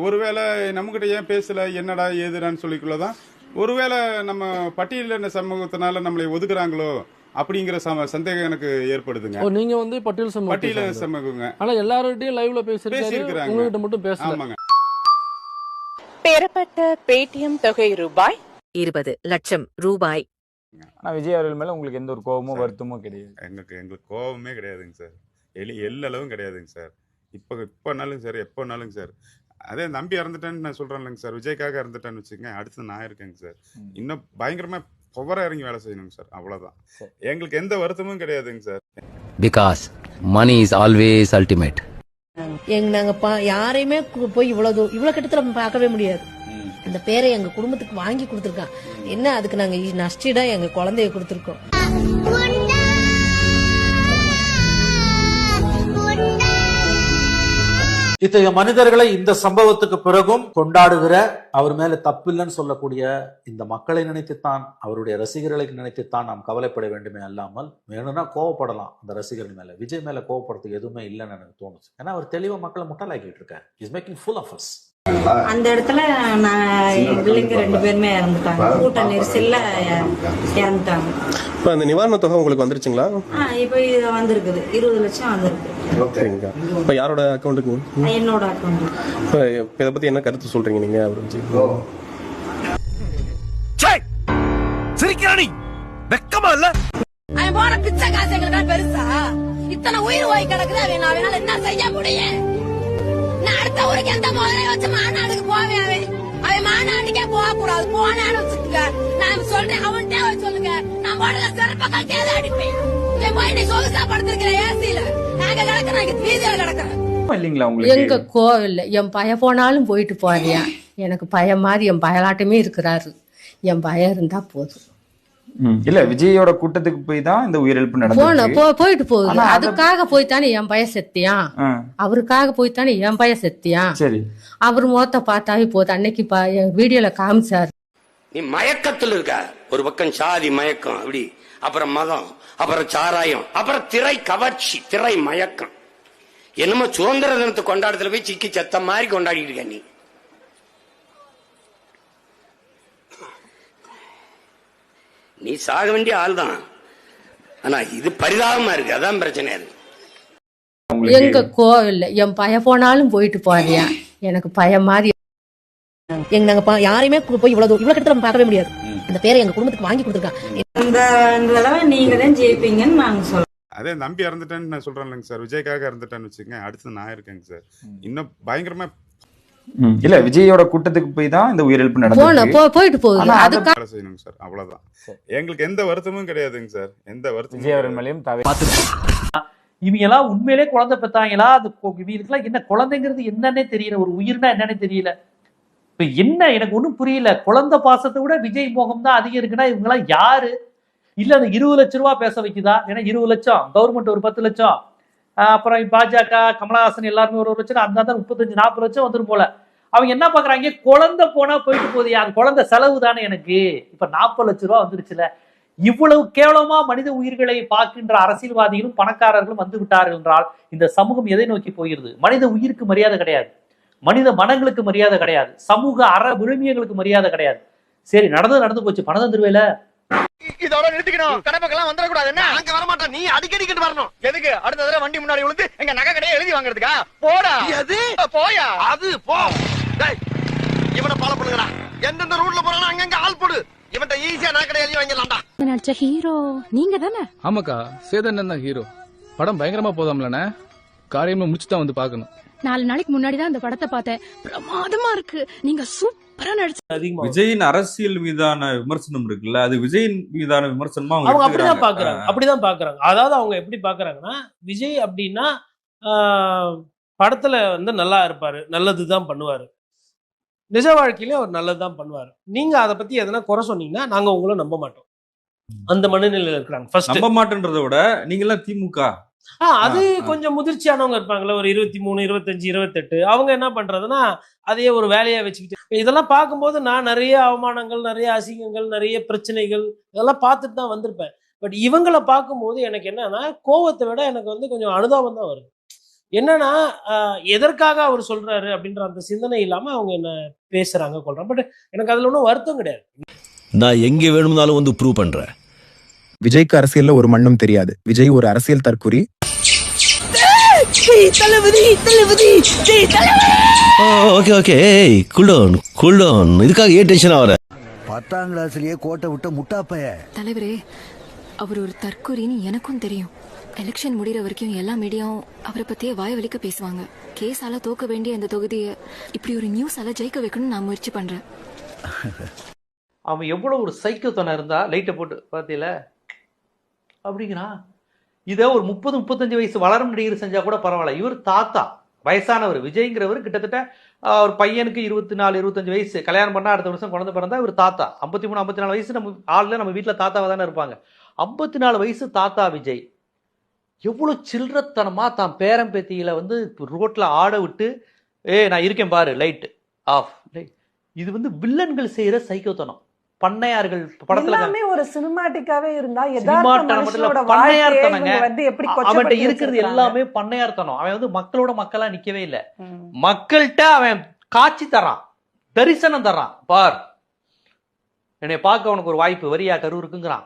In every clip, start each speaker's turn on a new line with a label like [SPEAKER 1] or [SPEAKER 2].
[SPEAKER 1] ஒருவேளை நம்மகிட்ட ஏன் பேசல என்னடா ஏதுடான்னு சொல்லிக்குள்ளதான் ஒருவேளை நம்ம பட்டியலின சமூகத்தினால நம்மளை ஒதுக்குறாங்களோ அப்படிங்கிற சம சந்தேகம் எனக்கு ஏற்படுதுங்க.
[SPEAKER 2] நீங்க வந்து பட்டியல் சமூகம்
[SPEAKER 1] பட்டியலின சமூகங்க.
[SPEAKER 2] ஆனா எல்லார்கிட்டயும் லைவ்ல பேசிருக்காரு
[SPEAKER 1] பேசியிருக்கிறாங்க.
[SPEAKER 2] உங்ககிட்ட மட்டும் பேசல.
[SPEAKER 1] ஆமாங்க.
[SPEAKER 3] பெறப்பட்ட பேடிஎம் தொகை ரூபாய்?
[SPEAKER 4] இருபது லட்சம் ரூபாய்.
[SPEAKER 5] ஆனா விஜய் அவர்கள் மேல உங்களுக்கு எந்த ஒரு கோபமோ வருத்தமோ கிடையாது.
[SPEAKER 1] எங்களுக்கு எங்களுக்கு கோபமே கிடையாதுங்க சார். எலி எல்லளவும் கிடையாதுங்க சார். இப்போ இப்போனாலும் சார் எப்போனாலும் சார். அதே நம்பி இறந்துட்டேன்னு நான் சொல்கிறேன்லங்க சார். விஜய்க்காக இறந்துட்டேன்னு வச்சுக்கோங்க. அடுத்து நான் இருக்கேங்க சார். இன்னும் பயங்கரமாக புவரா இறங்கி வேலை செய்யணுங்க சார். அவ்வளோதான். எங்களுக்கு எந்த வருத்தமும் கிடையாதுங்க sir.
[SPEAKER 6] Because money is always ultimate.
[SPEAKER 7] எங்க நாங்க பா- யாரையுமே போய் இவ்வளவு இவ்வளவு கிட்டத்துல பார்க்கவே முடியாது. அந்த பேரை எங்க குடும்பத்துக்கு வாங்கி கொடுத்துருக்கான். என்ன அதுக்கு நாங்க நஷ்டீடா எங்க குழந்தைய கொடுத்துருக்கோம்.
[SPEAKER 8] இத்தகைய மனிதர்களை இந்த சம்பவத்துக்கு பிறகும் கொண்டாடுகிற அவர் மேல தப்பில்லைன்னு சொல்லக்கூடிய இந்த மக்களை நினைத்துத்தான் அவருடைய ரசிகர்களை நினைத்துத்தான் நாம் கவலைப்பட வேண்டுமே அல்லாமல் வேணும்னா கோவப்படலாம் அந்த ரசிகர்கள் மேல. விஜய் மேல கோவப்படுறதுக்கு எதுவுமே இல்லைன்னு எனக்கு தோணுச்சு. ஏன்னா அவர் தெளிவா மக்களை முட்டாளாக்கிட்டு இருக்காரு. Is making fool of us
[SPEAKER 9] அந்த இடத்துல நான் பிள்ளைங்க ரெண்டு பேருமே இறந்துட்டாங்க. கூட்ட நெரிசல்ல இறந்துட்டாங்க.
[SPEAKER 10] இப்போ அந்த நிவாரண தொகை உங்களுக்கு வந்துருச்சுங்களா?
[SPEAKER 9] ஆ இப்போ இது வந்திருக்குது. இருபது லட்சம் வந்திருக்கு.
[SPEAKER 10] சரிங்க இப்போ யாரோட அக்கௌண்ட்டுக்கு
[SPEAKER 9] என்னோட அக்கௌண்ட்
[SPEAKER 10] இப்போ இதை பற்றி என்ன கருத்து சொல்கிறீங்க நீங்கள் அப்படின்னு
[SPEAKER 6] சிரிக்கிறானி வெக்கமா இல்ல?
[SPEAKER 7] அவன் போன பிச்சை காசு எங்களுக்கு பெருசா. இத்தனை உயிர் போய் கிடக்குது அவன் அவனால என்ன செய்ய முடியும்? நான் அடுத்த ஊருக்கு எந்த முதலை வச்சு மாநாடுக்கு போவேன் அவன். அவன் மாநாட்டுக்கே போக கூடாது போனான்னு வச்சுக்க நான் சொல்றேன் அவன்கிட்ட போய் சொல்லுங்க. நான் போடல சிறப்ப கட்டியாத அடிப்பேன். இவன் போய் நீ சொகுசா படுத்திருக்கிற ஏசியில. நாங்க கிடக்குறோம் இங்க வீதியில கிடக்குறோம். எங்க கோவில் என் பையன் போனாலும் போயிட்டு போறியா எனக்கு பையன் மாதிரி என் பயலாட்டமே இருக்கிறாரு. என் பயம் இருந்தா போதும்.
[SPEAKER 5] இல்ல விஜயோட கூட்டத்துக்கு போய் தான் இந்த உயிரிழப்பு
[SPEAKER 7] போ போயிட்டு போகுது அதுக்காக போய் தானே என் பையன் செத்தியான் அவருக்காக போய் தானே என் பையன் செத்தியான்
[SPEAKER 5] சரி.
[SPEAKER 7] அவர் முகத்தை பார்த்தாவே போதும் அன்னைக்கு வீடியோல காமிச்சாரு.
[SPEAKER 6] நீ மயக்கத்தில் இருக்க. ஒரு பக்கம் சாதி மயக்கம் அப்படி. அப்புறம் மதம் அப்புறம் சாராயம் அப்புறம் திரை கவர்ச்சி திரை மயக்கம். என்னமோ சுதந்திர தினத்தை கொண்டாடத்துல போய் சிக்கி செத்த மாதிரி கொண்டாடிட்டு இருக்க நீ. நீ சாக வேண்டிய ஆள் தான் ஆனா இது பரிதாபமா இருக்கு. அதான் பிரச்சனை இருக்கு
[SPEAKER 7] எங்க கோவில் என் பையன் போனாலும் போயிட்டு போறியா எனக்கு பையன் மாதிரி எங்க நாங்க பா- யாரையுமே போய் இவ்வளவு தூரம் இவ்வளவு கிட்ட பார்க்கவே முடியாது. அந்த பேரை எங்க குடும்பத்துக்கு வாங்கி கொடுத்துருக்கான்.
[SPEAKER 9] இந்த இந்த தடவை நீங்க தான் ஜெயிப்பீங்கன்னு நாங்க சொல்றோம்.
[SPEAKER 1] அதே நம்பி இறந்துட்டேன்னு நான் சொல்கிறேன்லங்க சார். விஜய்க்காக இறந்துட்டேன்னு வச்சுக்கோங்க. அடுத்து நான் இருக்கேங்க சார். இன்னும் பயங்கரமாக
[SPEAKER 5] ம். இல்ல விஜயோட கூட்டத்துக்கு போய் தான் இந்த உயிரிழப்பு
[SPEAKER 7] போயிட்டு போகுது. அதுக்காக
[SPEAKER 1] செய்யணுங்க சார் அவ்வளோதான்
[SPEAKER 5] சரி.
[SPEAKER 1] எங்களுக்கு எந்த வருத்தமும் கிடையாதுங்க சார். எந்த வருத்தமும்
[SPEAKER 5] விஜய் அவர்கள். மேலேயும்
[SPEAKER 8] இவங்க எல்லாம் உண்மையிலே குழந்தை பெத்தாங்களா? அது இவங்களுக்குலாம் என்ன குழந்தைங்கிறது என்னன்னே தெரியல. ஒரு உயிர்னா என்னன்னே தெரியல. இப்ப என்ன? எனக்கு ஒண்ணும் புரியல. குழந்தை பாசத்தை விட விஜய் மோகம் தான் அதிகம் இருக்குன்னா இவங்க எல்லாம் யாரு? இல்ல அந்த இருபது லட்ச ரூபா பேச வைக்குதா? ஏன்னா இருபது லட்சம். கவர்மெண்ட் ஒரு பத்து லட்சம். அப்புறம் பாஜக கமலஹாசன் எல்லாருமே ஒரு ஒரு லட்சம் அந்த முப்பத்தஞ்சு நாற்பது லட்சம் வந்துரும் போல. அவங்க என்ன பாக்குறாங்க? குழந்தை போனா போயிட்டு போகுது அந்த குழந்தை செலவு தானே எனக்கு. இப்ப நாற்பது லட்ச ரூபா வந்துருச்சுல. இவ்வளவு கேவலமா மனித உயிர்களை பார்க்கின்ற அரசியல்வாதிகளும் பணக்காரர்களும் வந்து விட்டார்கள் என்றால் இந்த சமூகம் எதை நோக்கி போகிறது? மனித உயிருக்கு மரியாதை கிடையாது. மனித மனங்களுக்கு மரியாதை கிடையாது. சமூக அற விழுமியங்களுக்கு மரியாதை கிடையாது. சரி நடந்து நடந்து போச்சு. பணம் தந்துருவேல.
[SPEAKER 6] இதோட நிறுத்திக்கணும். கடமைக்கெல்லாம் வந்துடக்கூடாது என்ன? அங்க வரமாட்டேன் நீ அடிக்கடி கிட்ட வரணும். எதுக்கு? அடுத்த தடவை வண்டி முன்னாடி விழுந்து எங்க நகை கடையை எழுதி வாங்குறதுக்கா? போடா. எது? போயா. அது போ. டேய், இவனை ஃபாலோ பண்ணுங்கடா. எந்தெந்த ரூட்ல போறானோ அங்கங்க ஆள் போடு. இவன்ட்ட ஈஸியா நகை கடையை எழுதி வாங்கிடலாம்டா.
[SPEAKER 9] நடிச்ச ஹீரோ நீங்க தானே?
[SPEAKER 2] ஆமாக்கா சேதன் தான் ஹீரோ படம் பயங்கரமா போதாம்லண்ணே. காரியமா முடிச்சு தான் வந்து பார்க்கணும்.
[SPEAKER 9] நாலு நாளைக்கு முன்னாடி தான் அந்த படத்தை பார்த்தேன். பிரமாதமா இருக்கு. நீங்க சூப்பரா நடிச்சு
[SPEAKER 2] அதிகமா
[SPEAKER 10] விஜயின் அரசியல் மீதான விமர்சனம் இருக்குல்ல? அது விஜயின் மீதான விமர்சனமா
[SPEAKER 2] அவங்க அப்படிதான் பாக்குறாங்க. அப்படிதான் பாக்குறாங்க. அதாவது அவங்க எப்படி பாக்குறாங்கன்னா விஜய் அப்படின்னா ஆஹ், படத்துல வந்து நல்லா இருப்பாரு. நல்லதுதான் பண்ணுவாரு. நிஜ வாழ்க்கையில அவர் நல்லதுதான் பண்ணுவாரு. நீங்க அதை பத்தி எதனா குறை சொன்னீங்கன்னா நாங்க உங்களை நம்ப மாட்டோம். அந்த மனநிலையில இருக்கிறாங்க. ஃபர்ஸ்ட்
[SPEAKER 10] நம்ப மாட்டேன்றதை விட நீங்களாம் திமுக.
[SPEAKER 2] அது
[SPEAKER 10] ஆ, ஆ.
[SPEAKER 2] கொஞ்சம் முதிர்ச்சியானவங்க இருப்பாங்கல்ல ஒரு இருபத்தி மூணு இருபத்தஞ்சு இருபத்தெட்டு. அவங்க என்ன பண்றதுன்னா அதையே ஒரு வேலையா வச்சுக்கிட்டு இதெல்லாம் பார்க்கும்போது நான் நிறைய அவமானங்கள் நிறைய அசிங்கங்கள் நிறைய பிரச்சனைகள் இதெல்லாம் பார்த்துட்டு தான் வந்திருப்பேன். பட் இவங்கள பார்க்கும்போது எனக்கு என்னன்னா கோவத்தை விட எனக்கு வந்து கொஞ்சம் அனுதாபம் தான் வருது. என்னன்னா ஆஹ், எதற்காக அவர் சொல்றாரு அப்படின்ற அந்த சிந்தனை இல்லாம அவங்க என்ன பேசுறாங்க கொள்றாங்க. பட் எனக்கு அதுல ஒன்றும் வருத்தம் கிடையாது.
[SPEAKER 11] நான் எங்க வேணும்னாலும் வந்து ப்ரூவ் பண்றேன்.
[SPEAKER 12] விஜய்க்கு அரசியல்ல ஒரு மண்ணும் தெரியாது. விஜய் ஒரு அரசியல் தற்குறி
[SPEAKER 3] தளபதி தளபதி
[SPEAKER 11] okay okay. Cool down cool down இதுக்காக ஏன் டென்ஷன் ஆகிற
[SPEAKER 13] பத்தாம் கிளாஸ்லயே கோட்டை விட்ட முட்டாப்பைய.
[SPEAKER 3] தலைவரே அவர் ஒரு தற்கொலைன்னு எனக்கும் தெரியும். எலெக்ஷன் முடிகிற வரைக்கும் எல்லா மீடியாவும் அவரை பத்தியே வாய் வலிக்க பேசுவாங்க. கேஸால தோக்க வேண்டிய இந்த தொகுதியை இப்படி ஒரு நியூஸால ஜெயிக்க வைக்கணும்னு நான் முயற்சி பண்றேன்.
[SPEAKER 8] அவன் எவ்வளோ ஒரு சைக்கோத்தனம் இருந்தா லைட்டை போட்டு பார்த்தீல அப்படிங்கிறான். இதை ஒரு முப்பது முப்பத்தஞ்சு வயசு வளரும் நடிகர் செஞ்சா கூட பரவாயில்ல. இவர் தாத்தா வயசானவர் விஜய்ங்கிறவர் கிட்டத்தட்ட ஒரு பையனுக்கு இருபத்தி நாலு இருபத்தஞ்சு வயசு. கல்யாணம் பண்ணால் அடுத்த வருஷம் குழந்தை பிறந்தா இவர் தாத்தா. ஐம்பத்தி மூணு ஐம்பத்தி நாலு வயசு நம்ம ஆளில் நம்ம வீட்டில் தாத்தாவாக தானே இருப்பாங்க. ஐம்பத்தி நாலு வயசு தாத்தா விஜய். எவ்வளோ சில்லறத்தனமாக தான் பேரம்பேத்தியில் வந்து ரோட்டில் ஆட விட்டு ஏ நான் இருக்கேன் பாரு லைட் ஆஃப் இது வந்து வில்லன்கள் செய்கிற சைக்கோத்தனம். பண்ணையார்கள் படத்துல
[SPEAKER 14] எல்லாமே ஒரு சினிமாட்டிக்காவே இருந்தா
[SPEAKER 8] சினிமாட்டனம் மட்டும் இல்ல, பண்ணையார்த்தனங்க.
[SPEAKER 14] வந்து எப்படி
[SPEAKER 8] அவன்கிட்ட இருக்கிறது எல்லாமே பண்ணையார்த்தனம். அவன் வந்து மக்களோட மக்களா நிக்கவே இல்ல. மக்கள்கிட்ட அவன் காட்சி தரான். தரிசனம் தரான். பார். என்னை பார்க்க உனக்கு ஒரு வாய்ப்பு. வரியா கரூருக்குங்கிறான்.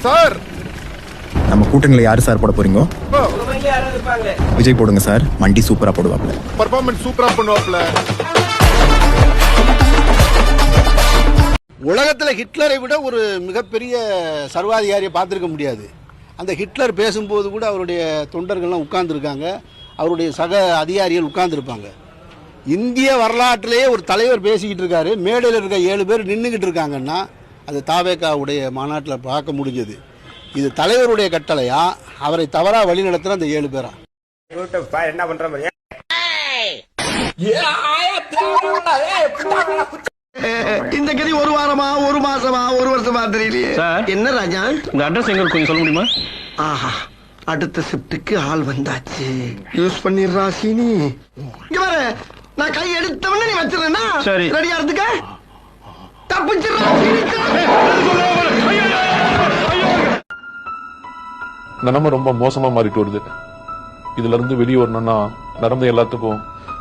[SPEAKER 12] சார்! நம்ம கூட்டணியில யாரு சார் போட போறீங்க? விஜய் போடுங்க சார். மண்டி சூப்பரா போடுவாப்ல
[SPEAKER 13] பர்ஃபார்மன்ஸ் சூப்பரா பண்ணுவாப்ல உலகத்துல ஹிட்லரை விட ஒரு மிகப்பெரிய சர்வாதிகாரியை பார்த்துருக்க முடியாது. அந்த ஹிட்லர் பேசும்போது கூட அவருடைய தொண்டர்கள்லாம் உட்கார்ந்துருக்காங்க. அவருடைய சக அதிகாரிகள் உட்கார்ந்துருப்பாங்க. இந்திய வரலாற்றிலேயே ஒரு தலைவர் பேசிக்கிட்டு இருக்காரு. மேடையில் இருக்க ஏழு பேர் நின்றுக்கிட்டு இருக்காங்கன்னா அது தாவேக்காவுடைய மாநாட்டில் பார்க்க முடிஞ்சது. இது தலைவருடைய கட்டளையா? அவரை தவறாக வழி நடத்துகிற அந்த ஏழு பேரா?
[SPEAKER 5] என்ன பண்ற
[SPEAKER 13] இந்த கதி ஒரு வாரமா ஒரு மாசமா ஒரு வருஷமா தெரியலையே. என்ன ராஜா?
[SPEAKER 11] இந்த அட்ரஸ் எங்க கொஞ்சம் சொல்ல முடியுமா?
[SPEAKER 13] ஆஹா அடுத்த ஷிப்டுக்கு ஆள் வந்தாச்சு. யூஸ் பண்ணிடுறா சீனி. இங்க பாரு நான் கை எடுத்தவன நீ வச்சிருந்தா
[SPEAKER 11] சரி.
[SPEAKER 13] ரெடியா இருந்துக்க. தப்பிச்சிடுறா
[SPEAKER 15] நிலைமை ரொம்ப மோசமா மாறிட்டு வருது. இதுல இருந்து வெளியே வரணும்னா நடந்த எல்லாத்துக்கும்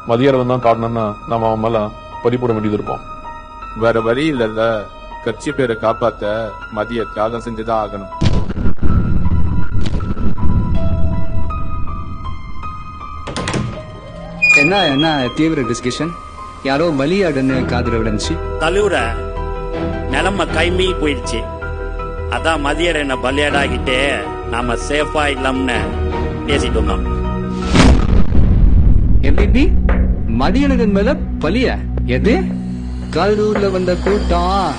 [SPEAKER 15] மதியாரம் தான் காட்டணும்னா நாம அவன் மேல பறிப்போட வேண்டியது இருக்கும்
[SPEAKER 5] வேற வழி இல்லல்ல. கட்சி பேரை காப்பாத்த மதிய தியாகம் செஞ்சுதான் ஆகணும்.
[SPEAKER 12] என்ன என்ன தீவிர டிஸ்கஷன் யாரோ பலியாடுன்னு காதுல விழுந்துச்சு.
[SPEAKER 11] தலைவர நிலைமை கைமீ போயிடுச்சு. அதான் மதியர் என்ன பலியாடாகிட்டு நாம சேஃபா இல்லாமன்னு பேசிட்டு இருந்தோம்
[SPEAKER 12] எப்படி மதியனகன் மேல பலிய எது? கரூர்ல வந்த கூட்டம்.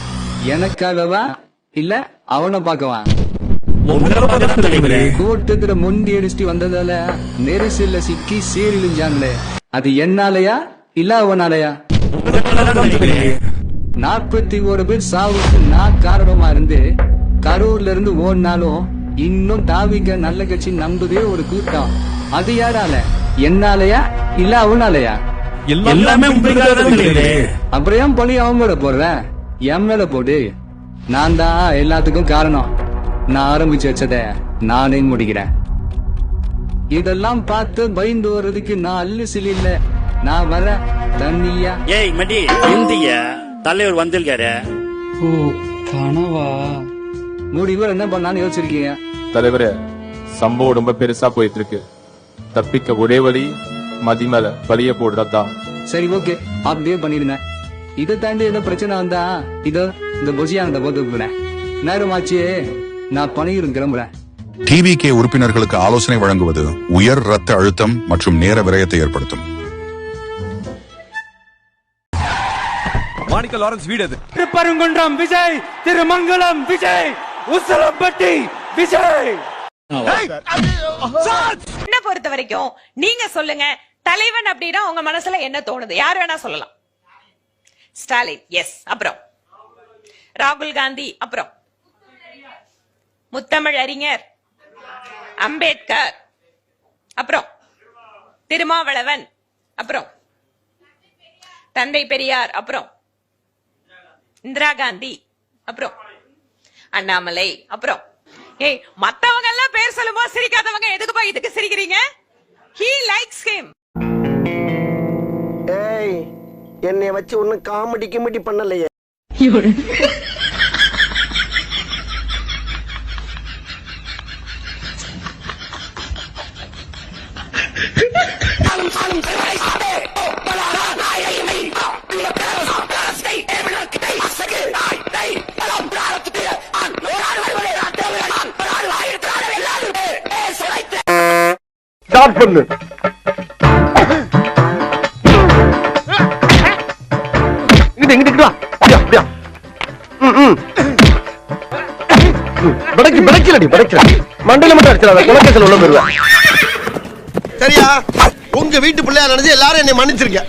[SPEAKER 12] எனக்காகவா? இல்ல அவனை பார்க்கவா? கூட்டத்துல முந்தி அடிச்சுட்டு வந்ததால நெரிசல்ல சிக்கி சீரிழிஞ்சாங்களே அது என்னாலயா? இல்ல அவனாலயா? நாற்பத்தி ஒரு பேர் சாவுக்கு நான் காரணமா இருந்து கரூர்ல இருந்து ஓடினாலும் இன்னும் தாவிக நல்ல கட்சி நம்புதே ஒரு கூட்டம். அது யாரால? என்னாலயா? இல்ல அவனாலயா?
[SPEAKER 11] எல்லாமே
[SPEAKER 12] அப்புறம் ஏன் பழி அவன் மேல போடுற? என் மேல போடு. நான் தான் எல்லாத்துக்கும் காரணம். நான் ஆரம்பிச்சு வச்சத நானே முடிக்கிறேன். இதெல்லாம் பார்த்து பயந்து வர்றதுக்கு நான் அல்லு சிலி இல்ல. நான் வர தண்ணியா?
[SPEAKER 11] ஏய் மடி இந்திய தலைவர் வந்திருக்காரு.
[SPEAKER 12] ஓ கனவா? முடிவு என்ன பண்ணான்னு யோசிச்சிருக்கீங்க.
[SPEAKER 15] தலைவரே சம்பவம் ரொம்ப பெருசா போயிட்டு இருக்கு தப்பிக்க ஒரே வழி மதி மேல பழிய போடுறதுதான்.
[SPEAKER 12] சரி ஓகே. அப்படியே பண்ணிடுங்க. இதை தாண்டி ஏதோ பிரச்சனை வந்தா இதோ இந்த பொசியா அந்த போட்டு நேரமாச்சு நான் பணியிரும் கிளம்புறேன்.
[SPEAKER 16] டிவிகே உறுப்பினர்களுக்கு ஆலோசனை வழங்குவது உயர் ரத்த அழுத்தம் மற்றும் நேர விரயத்தை ஏற்படுத்தும்.
[SPEAKER 17] மாணிக்க லாரன்ஸ் வீடு அது
[SPEAKER 18] திருப்பரங்குன்றம் விஜய் திருமங்கலம் விஜய். உசலம்பட்டி விஜய்.
[SPEAKER 3] என்ன பொறுத்த வரைக்கும் நீங்க சொல்லுங்க தலைவன் அப்படின்னா உங்க மனசுல என்ன தோணுது? யார் வேணா சொல்லலாம். ஸ்டாலின் எஸ் அப்புறம். ராகுல் காந்தி அப்புறம். முத்தமிழ் அறிஞர் அம்பேத்கர் அப்புறம். திருமாவளவன் அப்புறம். தந்தை பெரியார் அப்புறம். இந்திரா காந்தி அப்புறம். அண்ணாமலை. அப்புறம் ஏய் மத்தவங்க எல்லாம் பேர் சொல்லும்போது சிரிக்காதவங்க எதுக்குப்பா இதுக்கு சிரிக்கிறீங்க? ஹீ லைக்ஸ் ஹிம்
[SPEAKER 17] ஏய் என்னைய வச்சு ஒன்னும் காமெடி கிமெடி பண்ணலையே ஸ்டார்ட் பண்ணு. இங்கிட்டு இங்கிட்டு வா. அப்படியா படைக்கு படைக்கலடி படைக்கல மண்டையில மட்டும் அடிச்சிடாத குலக்கத்தில் உள்ள போயிருவேன் சரியா? உங்க வீட்டு பிள்ளையா நினைச்சு எல்லாரும் என்னை மன்னிச்சிருக்க